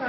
ว่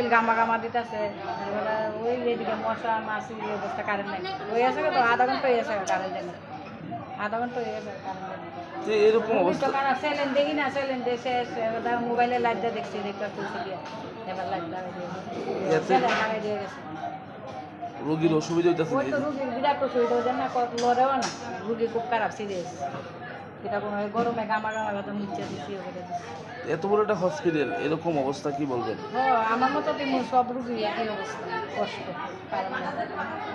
শরীর gamma gamma দিতেছে। ওই এদিকে মশা মাছি এই অবস্থা কারেন্ট নাই। ওই আছে তো আধা ঘণ্টা হয়ে গেছে কারেন্ট নেই। আধা ঘণ্টা হয়ে গেছে কারেন্ট নেই। যে এরকম অবস্থা। সেলেন দেখি না সেলেন এবার মোবাইলে লাইট দিয়ে দেখছি দেখতে তুলছি দিয়ে। এবার লাইট দিয়ে দিয়ে গেছে। রোগীর অসুবিধা হইতেছে ওই তো রুগীর বিরাট অসুবিধা হচ্ছে না কত লড়েও না। রুগী খুব খারাপ সিরিয়াস এটা কোনো গরমে গামা গামা কথা নিচে দিচ্ছি এত বড় একটা হসপিটাল এরকম অবস্থা কি বলবেন? আমার মতো তো সব রুগী একই অবস্থা কষ্ট কারণ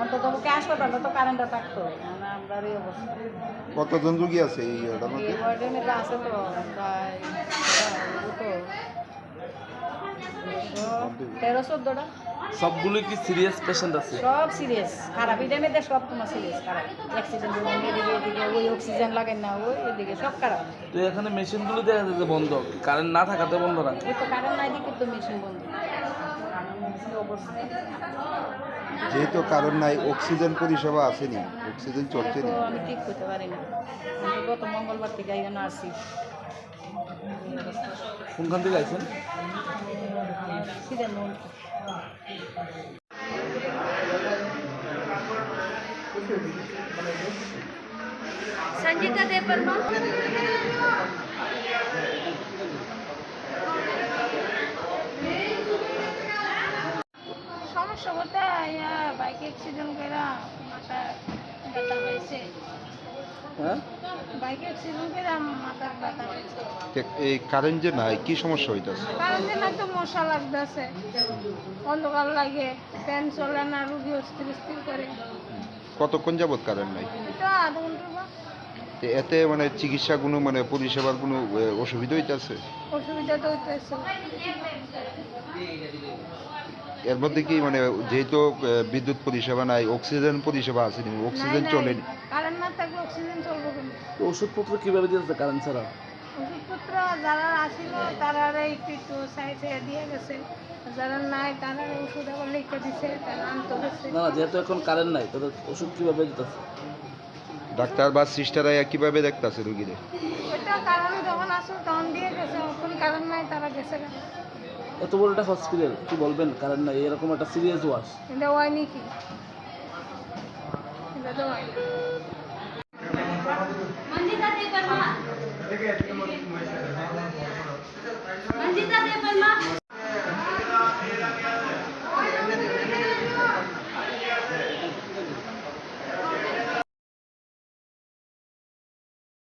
অন্তত মুখে হাসপাতালে তো কারেন্টটা থাকতো মানে আমরা এই অবস্থা। কতজন রুগী আছে এই ওয়ার্ডের মধ্যে? আছে তো প্রায় দুটো তেরো চোদ্দোটা। সবগুলো কি সিরিয়াস পেশেন্ট আছে? সব সিরিয়াস খারাপ এটার মধ্যে সব তোমার সিরিয়াস খারাপ। অক্সিজেন এদিকে এদিকে ওই অক্সিজেন লাগে না ওই এদিকে সব খারাপ। তো এখানে মেশিনগুলো দেখা যাচ্ছে যে বন্ধ। কারেন্ট না থাকাতে বন্ধ রাখে ওই তো কারেন্ট নাই দিকে তো মেশিন বন্ধ। যেহেতু কারণ নাই অক্সিজেন পরিষেবা আসেনি অক্সিজেন চলছে তো না। আমি ঠিক করতে পারি না। আমি গত মঙ্গলবার থেকে এখানে আসি। কোনখান থেকে আইছেন? সিজন సంగీత దేపర్మ সমস্যা কোথায়? বাইকে অ্যাক্সিডেন্ট করা মাথা ব্যথা হয়েছে। এই কারেন্ট যে নাই কি সমস্যা হইতাছে? কারণ দিন তো মশা লাগতেছে। অন্ধকার লাগে ফ্যান চলে না রুগী স্থির স্থির করে। কতক্ষণ যাবত কারেন্ট নাই? এটা আধা ঘণ্টা এতে মানে চিকিৎসা কোনো মানে পরিষেবার কোনো অসুবিধা হইতাছে? অসুবিধা তো হইতেছে। এর মধ্যে কি মানে যেহেতু বিদ্যুৎ পরিষেবা নাই অক্সিজেন পরিষেবা আসেনি অক্সিজেন চলেনি তো ওষুধপত্র কীভাবে দিতেছে কারেন্ট ছাড়া? ওষুধপত্র যারা আসিল তারা একটু একটু সাইড দিয়ে গেছে। যারা নাই তারা ওষুধ আবার লিখে দিছে তারা আনতে গেছে। না না যেহেতু এখন কারেন্ট নাই তাদের ওষুধ কীভাবে দিতেছে? ডাক্তার বা সিস্টাররা কীভাবে দেখতাছে রুগীদের ওইটা কারণ যখন আসো তখন দিয়ে গেছে এখন কারণ নাই তারা গেছে গা। এত বড় একটা হসপিটাল কি বলবেন? কারেন্ট নাই এরকম একটা সিরিয়াস ওয়াশ এটা হয়নি কি এটা তো হয় না।